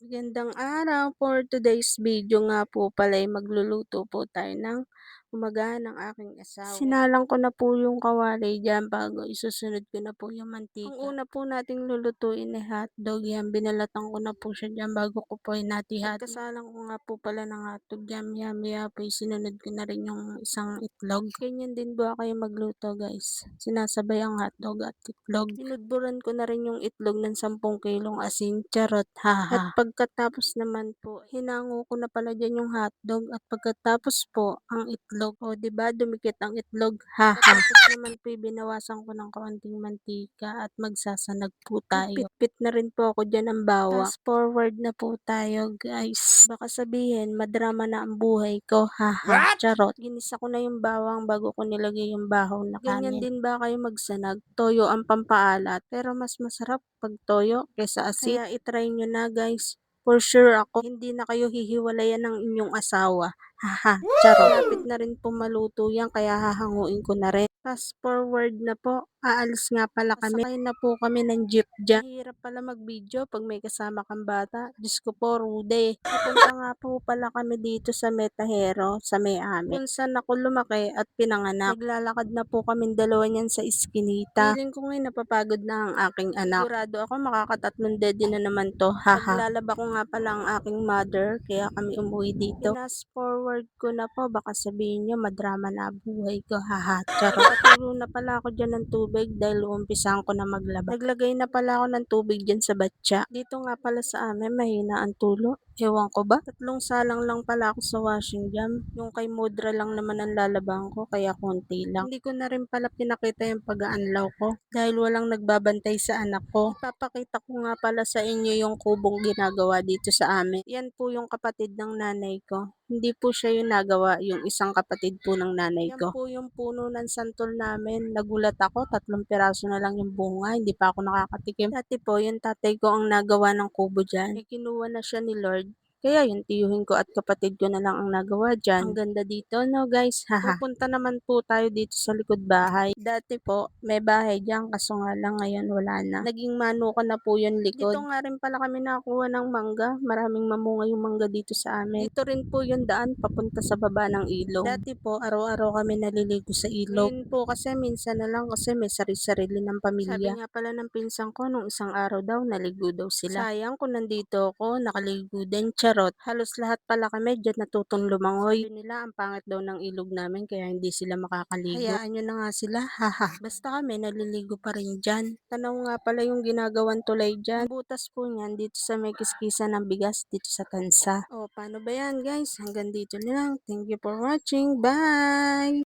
Magandang araw. For today's video nga po pala ay magluluto po tayo ng umagahan ng aking asawa. Sinalang ko na po yung kawali dyan bago isusunod ko na po yung mantika. Ang una po nating lulutuin ay hotdog yan. Binalatan ko na po siya dyan bago ko po inati-hati. Kasalang ko nga po pala ng hotdog yan. Maya maya po sinunod ko na rin yung isang itlog. Ganyan din po ako yung magluto guys. Sinasabay ang hotdog at itlog. Tinudburan ko na rin yung itlog ng 10 kilong asin. Charot, haha. At pagkatapos naman po, hinango ko na pala dyan yung hotdog. At pagkatapos po, ang itlog. O, ba diba, dumikit ang itlog. Haha. Tapos naman po, binawasan ko ng kaunting mantika at magsasanag po tayo. Pitpit na rin po ako dyan ng bawang. Fast forward na po tayo guys. Baka sabihin, madrama na ang buhay ko. Haha. Charot. Ginisa ko na yung bawang bago ko nilagay yung bahaw na kanin. Ganyan din ba kayo magsanag? Toyo ang pampaalat. Pero mas masarap pag toyo kesa asin. Kaya itry nyo na guys. For sure ako, hindi na kayo hihiwalayan ng inyong asawa. Haha, charot. Malapit na rin po maluto yan, kaya hahanguin ko na rin. Fast forward na po, aalis nga pala kami. Sakay na po kami ng jeep dyan. Hirap pala mag-video pag may kasama kang bata. Diyos ko po, rude. Papunta nga po pala kami dito sa Metahero, sa may amin. Kung saan ako lumaki at pinanganak. Naglalakad na po kami dalawa niyan sa iskinita. Feeling ko ngayon napapagod na ang aking anak. Sigurado ako makakatatlong dedi na naman to. Haha. Naglalaba ko nga pala ang aking mother, kaya kami umuwi dito. Fast forward ko na po, baka sabihin nyo madrama na buhay ko. Haha, charot. Paturo na pala ako dyan ng tubig dahil umpisahan ko na maglaba. Naglagay na pala ako ng tubig dyan sa batya. Dito nga pala sa amin, mahina ang tulo. Ewan ko ba? Tatlong salang lang pala ako sa washing jam. Yung kay Mudra lang naman ang lalabang ko, kaya konti lang. Hindi ko na rin pala pinakita yung pag-aanlaw ko dahil walang nagbabantay sa anak ko. Ipapakita ko nga pala sa inyo yung kubong ginagawa dito sa amin. Yan po yung kapatid ng nanay ko. Hindi po siya yung nagawa, yung isang kapatid po ng nanay ko. Yan po yung puno ng santol namin. Nagulat ako, tatlong piraso na lang yung bunga, hindi pa ako nakakatikim. Dati po, yung tatay ko ang nagawa ng kubo dyan. Eh, kinuha na siya ni Lord. Kaya yung tiyuhin ko at kapatid ko na lang ang nagawa dyan. Ang ganda dito, no guys? Haha. Pupunta naman po tayo dito sa likod bahay. Dati po, may bahay dyan, kaso nga lang ngayon wala na. Naging manukan na po yung likod. Dito nga rin pala kami nakakuha ng mangga. Maraming mamunga yung mangga dito sa amin. Dito rin po yung daan papunta sa baba ng ilog. Dati po, araw-araw kami naliligo sa ilog. Ngayon po kasi minsan na lang kasi may sarili-sarili ng pamilya. Sabi nga pala ng pinsan ko, nung isang araw daw, naligo daw sila. Sayang kung nandito ako, nakaligo din. Charot. Halos lahat pala kami dyan natutong lumangoy. Sabi nila, ang pangit daw ng ilog namin kaya hindi sila makakaligo. Hayaan nyo na nga sila, haha. Basta kami, naliligo pa rin dyan. Tanaw nga pala yung ginagawan tulay dyan. Butas po niyan dito sa may kiskisa ng bigas dito sa tansa. O, paano ba yan guys? Hanggang dito lang. Thank you for watching. Bye!